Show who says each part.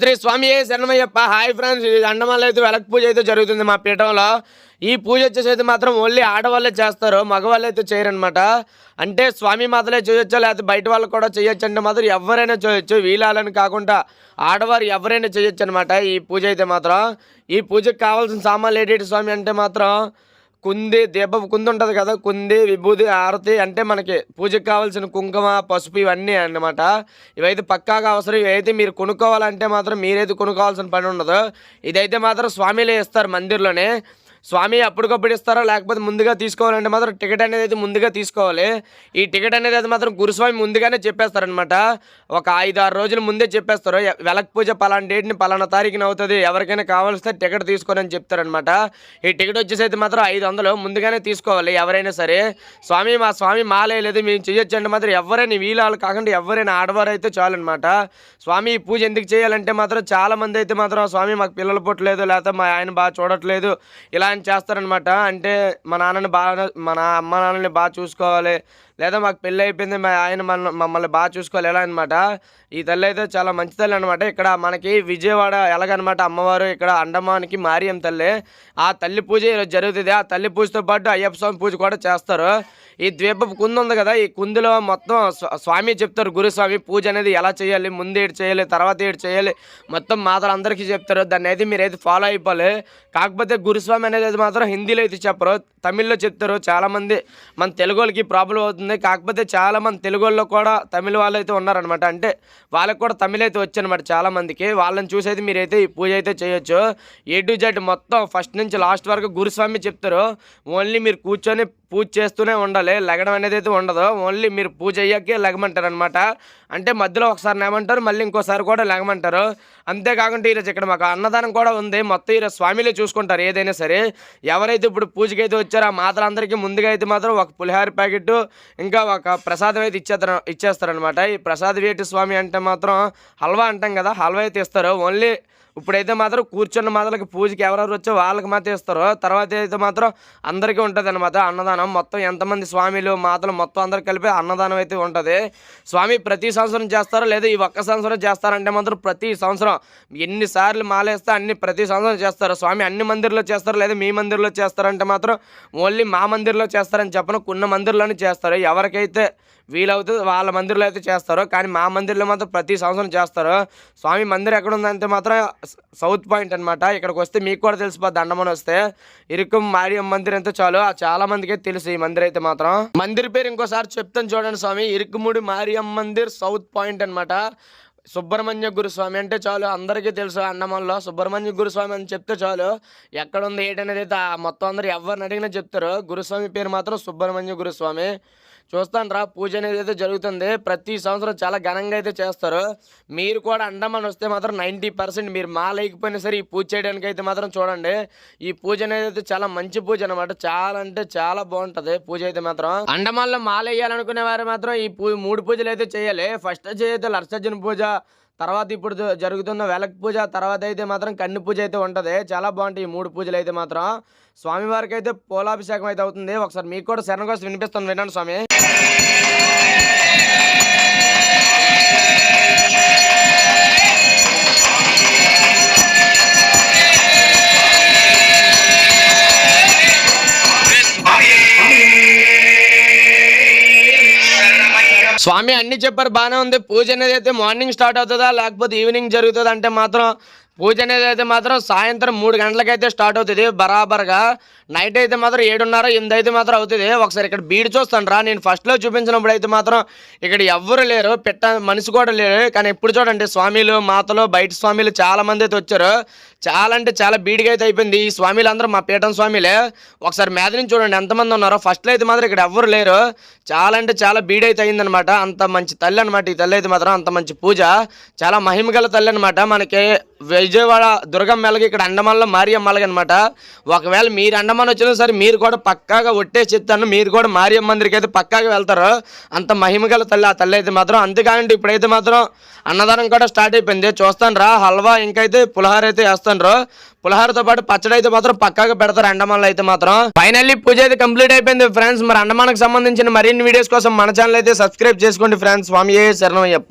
Speaker 1: శ్రీ స్వామి శరణమయ్యప్ప. Hi friends ఇది అయితే వెలక పూజ అయితే జరుగుతుంది మా పీఠంలో. ఈ పూజ వచ్చేసి అయితే మాత్రం ఓన్లీ ఆడవాళ్ళే చేస్తారు మగవాళ్ళు అయితే చేయరనమాట అంటే స్వామి మాతలే చేయొచ్చు లేకపోతే బయట వాళ్ళు కూడా చేయొచ్చు అంటే మాత్రం ఎవరైనా చేయొచ్చు. వీలాలని కాకుండా ఆడవారు ఎవరైనా చేయొచ్చు అనమాట ఈ పూజ అయితే మాత్రం. ఈ పూజకి కావాల్సిన సామాన్లు ఏంటి స్వామి అంటే మాత్రం కుంది దీపం కుంది ఉంటుంది కదా కుంది విభూది ఆరతి అంటే మనకి పూజకు కావాల్సిన కుంకుమ పసుపు ఇవన్నీ అన్నమాట. ఇవైతే పక్కాగా అవసరం. ఇవైతే మీరు కొనుక్కోవాలంటే మాత్రం మీరైతే కొనుక్కోవాల్సిన పని ఉండదు. ఇదైతే మాత్రం స్వామిలే ఇస్తారు మందిర్లోనే. స్వామి అప్పటికప్పుడు ఇస్తారో? లేకపోతే ముందుగా తీసుకోవాలంటే మాత్రం టికెట్ అనేది అయితే ముందుగా తీసుకోవాలి. ఈ టికెట్ అనేది అయితే మాత్రం గురుస్వామి ముందుగానే చెప్పేస్తారనమాట ఒక ఐదు ఆరు రోజుల ముందే చెప్పేస్తారు. వెలక వెలక్ పూజ పలానా డేట్ని పలానా తారీఖున అవుతుంది. ఎవరికైనా కావాల్స్తే టికెట్ తీసుకోరని చెప్తారనమాట ఈ టికెట్ వచ్చేసి అయితే మాత్రం ఐదు వందలు ముందుగానే తీసుకోవాలి ఎవరైనా సరే. స్వామి మా స్వామి మాలేదు మేము చేయొచ్చు అంటే మాత్రం ఎవరైనా వీలాలు కాకుండా ఎవరైనా ఆడవారు అయితే చాలన్నమాట. స్వామి ఈ పూజ ఎందుకు చేయాలంటే మాత్రం చాలా మంది అయితే మాత్రం స్వామి మాకు పిల్లలు పుట్టలేదు లేకపోతే మా ఆయన బాగా చూడట్లేదు. ఇలా అని చేస్తారనమాట. అంటే మా నాన్నని బాగా మన అమ్మ నాన్నని బాగా చూసుకోవాలి. లేదా మాకు పెళ్ళి అయిపోయింది మా ఆయన మన మమ్మల్ని బాగా చూసుకోవాలి. ఎలా అనమాట ఈ తల్లి అయితే చాలా మంచి తల్లి అనమాట ఇక్కడ మనకి విజయవాడ ఎలాగనమాట అమ్మవారు ఇక్కడ అండమానికి మారియం తల్లి. ఆ తల్లి పూజ ఈరోజు జరుగుతుంది. ఆ తల్లి పూజతో పాటు అయ్యప్ప స్వామి పూజ కూడా చేస్తారు. ఈ ద్వీపపు కుందు ఉంది కదా ఈ కుందులో మొత్తం స్వామి చెప్తారు గురుస్వామి పూజ అనేది ఎలా చేయాలి ముందు ఏడు చేయాలి తర్వాత ఏడు చేయాలి మొత్తం మాతలు అందరికీ చెప్తారు. దాన్ని అయితే మీరు అయితే ఫాలో అయిపోవాలి. కాకపోతే గురుస్వామి అనేది మాత్రం హిందీలో అయితే చెప్పరు తమిళ్ళో చెప్తారు. చాలామంది మన తెలుగు వాళ్ళకి ప్రాబ్లం అవుతుంది. కాకపోతే చాలా మంది తెలుగు వాళ్ళు కూడా తమిళ వాళ్ళు అయితే ఉన్నారనమాట అంటే వాళ్ళకి కూడా తమిళ అయితే వచ్చనమాట చాలామందికి వాళ్ళని చూసి అయితే మీరైతే ఈ పూజ అయితే చేయొచ్చు. ఏ టు జెడ్ మొత్తం ఫస్ట్ నుంచి లాస్ట్ వరకు గురుస్వామి చెప్తారు. ఓన్లీ మీరు కూర్చొని పూజ చేస్తూనే ఉండాలి. లెగడం అనేది అయితే ఉండదు. ఓన్లీ మీరు పూజ అయ్యాకే లెగమంటారు అనమాట అంటే మధ్యలో ఒకసారి లేమంటారు మళ్ళీ ఇంకోసారి కూడా లెగమంటారు. అంతేకాకుండా ఈరోజు ఇక్కడ మాకు అన్నదానం కూడా ఉంది. మొత్తం ఈరోజు స్వామిలే చూసుకుంటారు ఏదైనా సరే. ఎవరైతే ఇప్పుడు పూజకి అయితే వచ్చారో ఆ మాతలందరికీ ముందుగా అయితే మాత్రం ఒక పులిహార ప్యాకెట్ ఇంకా ఒక ప్రసాదం అయితే ఇచ్చేస్తారు ఇచ్చేస్తారనమాట ఈ ప్రసాద్ వేటి స్వామి అంటే మాత్రం హల్వా అంటాం కదా హల్వా అయితే ఇస్తారు. ఓన్లీ ఇప్పుడైతే మాత్రం కూర్చున్న మాతలకి పూజకి ఎవరెవరు వచ్చో వాళ్ళకి మాత్రం ఇస్తారు. తర్వాత అయితే మాత్రం అందరికీ ఉంటుంది అనమాట అన్నదానం. మొత్తం ఎంతమంది స్వామిలు మాతలు మొత్తం అందరు కలిపి అన్నదానం అయితే ఉంటుంది. స్వామి ప్రతి సంవత్సరం చేస్తారు లేదా ఈ ఒక్క సంవత్సరం చేస్తారంటే మాత్రం ప్రతి సంవత్సరం ఎన్నిసార్లు మాలేస్తే అన్ని ప్రతి సంవత్సరం చేస్తారు. స్వామి అన్ని మందిర్లో చేస్తారు లేదా మీ మందిర్లో చేస్తారంటే మాత్రం ఓన్లీ మా మందిర్లో చేస్తారని చెప్పను కొన్ని మందిర్లోనే చేస్తారు. ఎవరికైతే వీలవుతుంది వాళ్ళ మందిర్లో అయితే చేస్తారు కానీ మా మందిర్లో మాత్రం ప్రతి సంవత్సరం చేస్తారు. స్వామి మందిర్ ఎక్కడ ఉందంటే మాత్రం సౌత్ పాయింట్ అనమాట ఇక్కడికి వస్తే మీకు కూడా తెలిసిపోద్ది అండమని వస్తే. ఇరుకు మారియం మందిర్ ఎంతో చాలు చాలా మందికి తెలుసు ఈ మందిర్ అయితే మాత్రం. మందిర్ పేరు ఇంకోసారి చెప్తాను చూడండి స్వామి. ఇరుకుముడి మారియం మందిర్ సౌత్ పాయింట్ అన్నమాట. సుబ్రహ్మణ్య గురుస్వామి అంటే చాలు అందరికీ తెలుసు అండమాన్లో సుబ్రహ్మణ్య గురుస్వామి అని చెప్తే చాలు ఎక్కడుంది ఏంటనేది అయితే మొత్తం అందరు ఎవరిని అడిగినా చెప్తారు. గురుస్వామి పేరు మాత్రం సుబ్రహ్మణ్య గురుస్వామి. చూస్తాను రా పూజ అనేది అయితే జరుగుతుంది. ప్రతి సంవత్సరం చాలా ఘనంగా అయితే చేస్తారు. మీరు కూడా అండమాన్ వస్తే మాత్రం నైంటీ పర్సెంట్ మీరు మా లేకపోయినా సరే ఈ పూజ చేయడానికి అయితే మాత్రం చూడండి. ఈ పూజ అనేది అయితే చాలా మంచి పూజ అనమాట చాలా అంటే చాలా బాగుంటది పూజ అయితే మాత్రం. అండమాన్లో మాల వేయాలనుకునే వారు మాత్రం ఈ పూ మూడు పూజలు అయితే చేయాలి. ఫస్ట్ అయితే లర్సర్జన్ పూజ తర్వాత ఇప్పుడు జరుగుతున్న వెలక్ పూజ తర్వాత అయితే మాత్రం కన్ను పూజ అయితే ఉంటుంది. చాలా బాగుంటాయి ఈ మూడు పూజలు అయితే మాత్రం. స్వామివారికి అయితే పోలాభిషేకం అయితే అవుతుంది. ఒకసారి మీకు కూడా శరణం కోసం వినిపిస్తుంది వినండి స్వామి. స్వామి అన్ని చెప్పారు బాగానే ఉంది. పూజ అనేది అయితే మార్నింగ్ స్టార్ట్ అవుతుందా లేకపోతే ఈవినింగ్ జరుగుతుందా అంటే మాత్రం పూజ అనేది అయితే మాత్రం సాయంత్రం మూడు గంటలకైతే స్టార్ట్ అవుతుంది. బరాబర్గా నైట్ అయితే మాత్రం ఏడున్నర ఎనిమిది అయితే మాత్రం అవుతుంది. ఒకసారి ఇక్కడ బీడ్ చూస్తాను రా. నేను ఫస్ట్లో చూపించినప్పుడు అయితే మాత్రం ఇక్కడ ఎవ్వరు లేరు. పెట్ట మనిషి కూడా లేరు. కానీ ఇప్పుడు చూడండి స్వామిలు మాతలు బయట స్వామిలు చాలామంది అయితే వచ్చారు. చాలా అంటే చాలా బీడిగా అయితే అయిపోయింది. ఈ స్వామిలు అందరూ మా పీఠం స్వామిలే. ఒకసారి మీద నుంచి చూడండి ఎంతమంది ఉన్నారో. ఫస్ట్లో అయితే మాత్రం ఇక్కడ ఎవ్వరు లేరు. చాలా అంటే చాలా బీడ్ అయితే అయిందనమాట అంత మంచి తల్లి అనమాట ఈ తల్లి అయితే మాత్రం అంత మంచి పూజ. చాలా మహిమగల తల్లి అనమాట మనకి విజయవాడ దుర్గం మెలగ ఇక్కడ అండమాన్లో మారియమ్మ మెలగ అనమాట ఒకవేళ మీరు అండమాన్ వచ్చినా సరే మీరు కూడా పక్కాగా ఒట్టే చెప్తాను. మీరు కూడా మారియమ్మ మందిరికి అయితే పక్కాగా వెళ్తారు. అంత మహిమగల తల్లి ఆ తల్లి అయితే మాత్రం. అంతేకాదండి ఇప్పుడైతే మాత్రం అన్నదానం కూడా స్టార్ట్ అయిపోయింది. చూస్తాను రా హల్వా ఇంకైతే పులిహార అయితే వేస్తాను. పులిహారతో పాటు పచ్చడి అయితే మాత్రం పక్కాగా పెడతారు అండమాన్లో అయితే మాత్రం. ఫైనల్లీ పూజ అయితే కంప్లీట్ అయిపోయింది ఫ్రెండ్స్ మరి అండమాన్కి సంబంధించిన మరిన్ని వీడియోస్ కోసం మన ఛానల్ అయితే సబ్స్క్రైబ్ చేసుకోండి ఫ్రెండ్స్ స్వామి శరణం చెప్ప